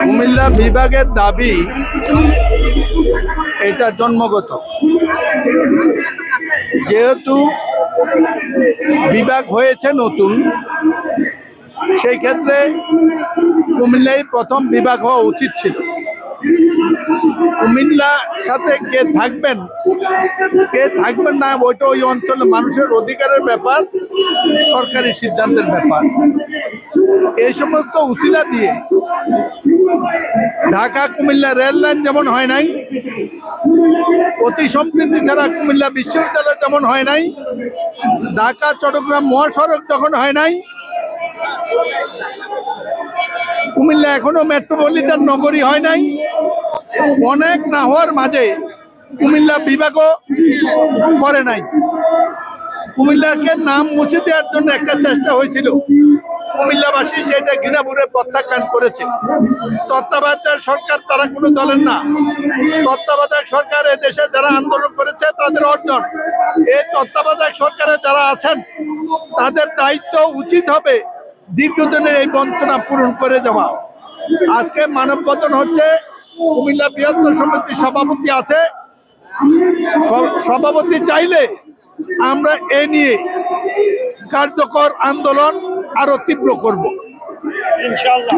কুমিল্লা বিভাগের দাবি, এটা জন্মগত। যেহেতু বিভাগ হয়েছে নতুন, সেই ক্ষেত্রে কুমিল্লাই প্রথম বিভাগ হওয়া উচিত ছিল। কুমিল্লা সাথে কে থাকবেন কে থাকবেন না, ওইটা ওই অঞ্চলের মানুষের অধিকারের ব্যাপার, সরকারি সিদ্ধান্তের ব্যাপার। এই সমস্ত উসিলা দিয়ে ঢাকা কুমিল্লা রেল লাইন যেমন হয় নাই, অতি সম্প্রীতি ছাড়া কুমিল্লা বিশ্ববিদ্যালয় যেমন হয় নাই, ঢাকা, চট্টগ্রাম, মহাসড়ক যখন হয় নাই। কুমিল্লা এখনও মেট্রোপলিটন নগরী হয় নাই। অনেক না হওয়ার মাঝে কুমিল্লা বিভাগও করে নাই। কুমিল্লাকে নাম মুছে দেওয়ার জন্য একটা চেষ্টা হয়েছিল। কুমিল্লাবাসী সেটা ঘৃণাপুরে প্রত্যাখ্যান করেছে। তত্ত্বাবধায়ক সরকার তারা কোনো দলের না। তত্ত্বাবধায়ক সরকার দেশে যারা আন্দোলন করেছে, তাদের অর্জন। এই তত্ত্বাবধায়ক সরকারে যারা আছেন, তাদের দায়িত্ব উচিত হবে দীর্ঘদিনের এই বঞ্চনা পূরণ করে যাওয়া। আজকে মানব মানববন্ধন হচ্ছে, কুমিল্লা বৃহত্তর সমিতির সভাপতি আছে। সভাপতি চাইলে আমরা এ নিয়ে কার্যকর আন্দোলন আরও তীব্র করব। ইনশাল্লাহ